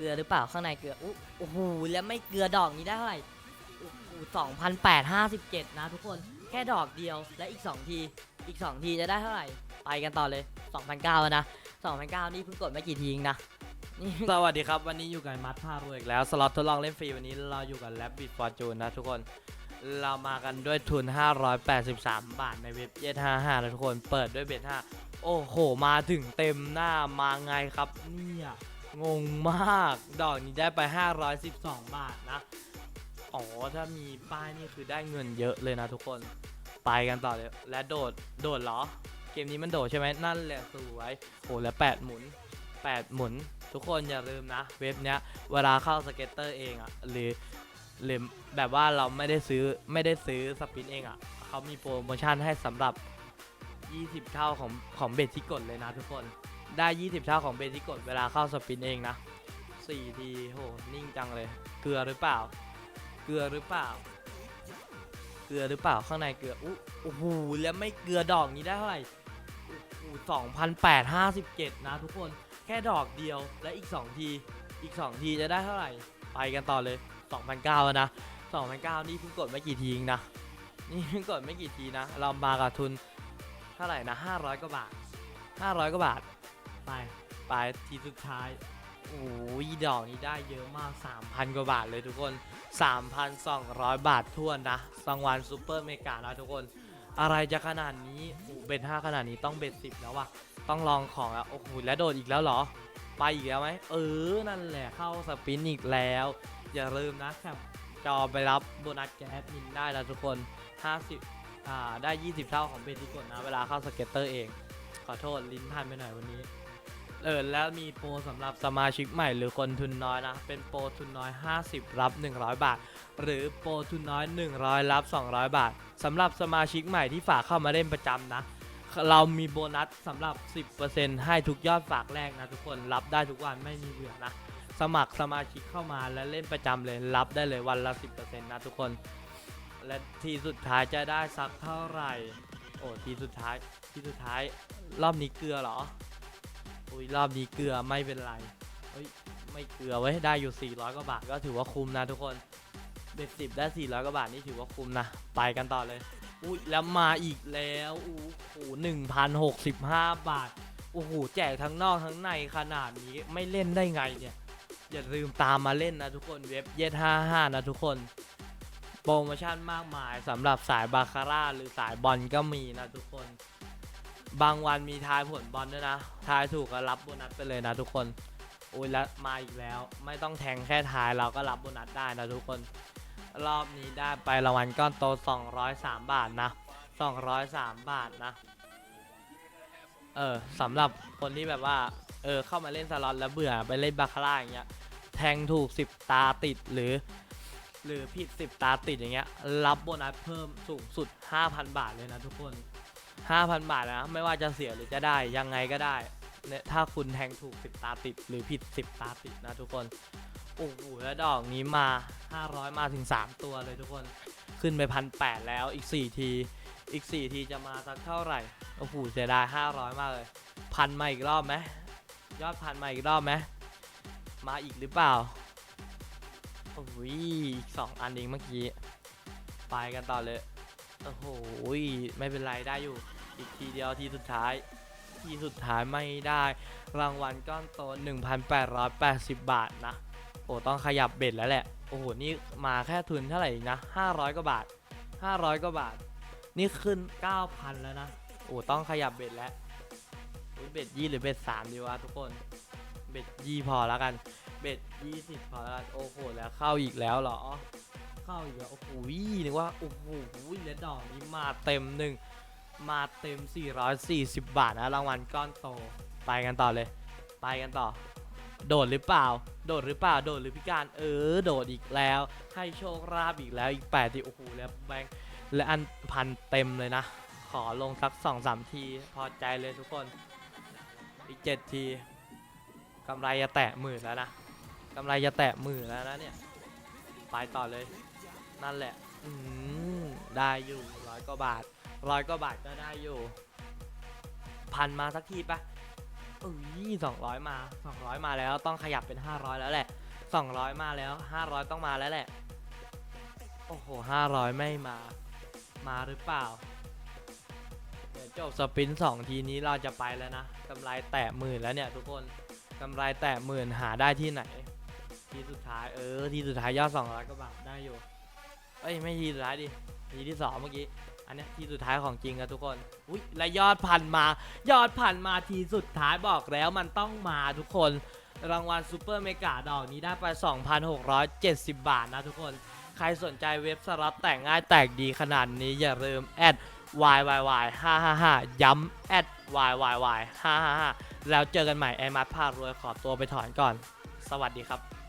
เกลือหรือเปล่าข้างในเกลืออุ๊โอ้โหแล้วไม่เกลือดอกนี้ได้เท่าไหร่โอ้โหสองพันแปดห้าสิบเจ็ดนะทุกคนแค่ดอกเดียวและอีกสองทีอีกสองทีจะได้เท่าไหร่ ไปกันต่อเลยสองพันเก้านะสองพันเก้านี่เพิ่งกดไม่กี่ทีเองนะนี่สวัสดีครับ วันนี้อยู่กับมัดผ้ารวยอีกแล้วสล็อตทดลองเล่นฟรีวันนี้เราอยู่กับแ a บบิ t ฟอร์จูนนะทุกคน เรามากันด้วยทุน 583 บาทในเว็บเย็ด55นะทุกคนเปิดด้วยเบ็ด5โอ้โห มาถึงเต็มหน้ามาไงครับเนี่ย งงมาก ดอกนี้ได้ไป 512 บาทนะ อ๋อ ถ้ามีป้ายนี่คือได้เงินเยอะเลยนะทุกคน ไปกันต่อเลย และโดด โดดเหรอ เกมนี้มันโดดใช่ไหมนั่นแหละสวยโอ้แล้ว 8 หมุน 8 หมุน ทุกคนอย่าลืมนะ เว็บเนี้ย เวลาเข้าสเก็ตเตอร์เองอะ่ะหรือหรือแบบว่าเราไม่ได้ซื้อไม่ได้ซื้อสปินเองอะ่ะเขามีโปรโมชั่นให้สำหรับ 20 เท่าของของเบสที่กดเลยนะทุกคน ได้ 20 เท่าของเบสที่กดเวลาเข้าสปินเองนะ4ทีโหนิ่งจังเลย เกลือหรือเปล่า เกลือหรือเปล่า เกลือหรือเปล่าข้างในเกลืออุ๊โอ้โหแล้วไม่เกลือดอกนี้ได้เท่าไหร่สองพันแปดห้าสิบเจ็ดนะทุกคนแค่ดอกเดียวและอีก 2 ทีอีก 2 ทีจะได้เท่าไหร่ ไปกันต่อเลย 2,009แล้วนะ2,009นี่เพิ่งกดไม่กี่ทีเองนะ นี่เพิ่งกดไม่กี่ทีนะ เรามากับทุนเท่าไหร่นะ500กว่าบาท500กว่าบาท ไปไปทีสุดท้ายโอ้ยดอกนี้ได้เยอะมาก 3,000 กว่าบาทเลยทุกคน 3,200 บาททวนนะรางวัลซูเปอร์เมกานะทุกคน อะไรจะขนาดนี้โอ้เบ็ด5ขนาดนี้ต้องเบ็ด10 แล้ววะต้องลองของแล้วโอ้โหแล้วโดดอีกแล้วเหรอ ไปอีกแล้วไหมเออ นั่นแหละเข้าสปินอีกแล้ว อย่าลืมนะแคปจอไปรับโบนัสแก๊สมินได้แล้วทุกคน 50อ่าได้ 20 เท่าของเบสที่กดนะ เวลาเข้าสเก็ตเตอร์เอง ขอโทษลิ้นพันไปหน่อยวันนี้ เออแล้วมีโปรสำหรับสมาชิกใหม่หรือคนทุนน้อยนะ เป็นโปรทุนน้อย 50 รับ 100 บาท หรือโปรทุนน้อย 100 รับ 200 บาทสำหรับสมาชิกใหม่ที่ฝากเข้ามาเล่นประจำนะ เรามีโบนัสสำหรับ 10%ให้ทุกยอดฝากแรกนะทุกคนรับได้ทุกวันไม่มีเบื่อนะสมัครสมาชิกเข้ามาและเล่นประจำเลยรับได้เลยวันละ 10%นะทุกคน และทีสุดท้ายจะได้สักเท่าไหร่ โอ้ทีสุดท้ายทีสุดท้ายรอบนี้เกลือเหรอ อุ้ยรอบนี้เกลือไม่เป็นไรเฮ้ยไม่เกลือไว้ยได้อยู่ 400กว่าบาทก็ถือว่าคุ้มนะทุกคนเบ็ดสิบได้ 400กว่าบาทนี่ถือว่าคุ้มนะ ไปกันต่อเลย อุ้ยแล้วมาอีกแล้วโอ้โหหนึ่งพันหกสิบห้าบาท โอ้โหแจกทั้งนอกทั้งในขนาดนี้ไม่เล่นได้ไงเนี่ย อย่าลืมตามมาเล่นนะทุกคนเว็บเย็ด55 นะทุกคน โปรโมชั่นมากมายสำหรับสายบาคาร่าหรือสายบอลก็มีนะทุกคน บางวันมีทายผลบอลด้วยนะ ทายถูกก็รับโบนัสไปเลยนะทุกคนโอ้ยแล้วมาอีกแล้ว ไม่ต้องแทงแค่ทายเราก็รับโบนัสได้นะทุกคน รอบนี้ได้ไปรางวัลก้อนโต 203 บาทนะ 203 บาทนะ เออสำหรับคนที่แบบว่า เออเข้ามาเล่นสล็อตแล้วเบื่อไปเล่นบาคาร่าอย่างเงี้ย แทงถูก 10 ตาติดหรือ หรือผิด 10 ตาติดอย่างเงี้ย รับโบนัสเพิ่มสูงสุด 5,000 บาทเลยนะทุกคน 5,000 บาทนะไม่ว่าจะเสียหรือจะได้ยังไงก็ได้เนี่ยถ้าคุณแทงถูก 10 ตาติดหรือผิด 10 ตาติดนะทุกคนโอ้โหแล้วดอกนี้มา 500 มาถึง 3 ตัวเลยทุกคนขึ้นไปพันแแล้วอีก 4 ทีอีก 4 ทีจะมาสักเท่าไหร่โอ้โหเสียดาย500 มากเลยพันมาอีกรอบไหมยอดพันมาอีกรอบไหมมาอีกหรือเปล่าโอ้โหอีกสองอันเองเมื่อกี้ไปกันต่อเลย โอ้โหไม่เป็นไรได้อยู่ อีกทีเดียวทีสุดท้าย ทีสุดท้ายไม่ได้ รางวัลก้อนโต 1,880 บาทนะ โอ้ต้องขยับเบ็ดแล้วแหละ โอ้โห นี่มาแค่ทุนเท่าไหร่นะ 500 กว่าบาท 500 กว่าบาท นี่ขึ้น 9,000 แล้วนะ โอ้ต้องขยับเบ็ดแล้วเบ็ดยี่หรือเบ็ดสามดีวะทุกคน เบ็ดยี่พอแล้วกัน เบ็ดยี่สิบพอแล้วกัน โอ้โห แล้วเข้าอีกแล้วเหรอ เข้าอีกแล้วโอ้โหนึกว่าโอ้โหแล้วดอกนี้มาเต็มหนึ่งมาเต็ม 440 บาทนะรางวัลก้อนโต ไปกันต่อเลย ไปกันต่อ โดดหรือเปล่า โดดหรือเปล่า โดดหรือพิการ เออ โดดอีกแล้ว ให้โชคราบอีกแล้วอีกแปดทีโอ้โหแล้วแบงค์และอันพันเต็มเลยนะ ขอลงสักสองสามที พอใจเลยทุกคน อีกเจ็ดทีกำไรจะแตะหมื่นแล้วนะกำไรจะแตะหมื่นแล้วนะเนี่ย ไปต่อเลย นั่นแหละ อืมได้อยู่ร้อยกว่าบาทร้อยกว่าบาทก็ได้อยู่ พันมาสักทีปะเอ้ยสองร้อยมาสองร้อยมาแล้วต้องขยับเป็นห้าร้อยแล้วแหละสองร้อยมาแล้วห้าร้อยต้องมาแล้วแหละ โอ้โหห้าร้อยไม่มา มาหรือเปล่า เดี๋ยวจบสปินสองทีนี้เราจะไปแล้วนะกำไรแตะหมื่นแล้วเนี่ยทุกคนกำไรแตะหมื่นหาได้ที่ไหน ทีสุดท้ายเออ ทีสุดท้ายยอดสองร้อยกว่าบาทได้อยู่ เอ้ยไม่ทีสุดท้ายดิทีที่สองเมื่อกี้ อันนี้ทีสุดท้ายของจริงอะทุกคน อุ้ยและยอดพันมา ยอดพันมาทีสุดท้ายบอกแล้วมันต้องมาทุกคน รางวัลซูเปอร์เมกาดอกนี้ได้ไป 2,670 บาทนะทุกคน ใครสนใจเว็บสล็อตแต่งง่ายแตกดีขนาดนี้อย่าลืมแอด YYY 555ย้ำแอด YYY 555แล้วเจอกันใหม่ไอมัดพารวยขอตัวไปถอนก่อน สวัสดีครับ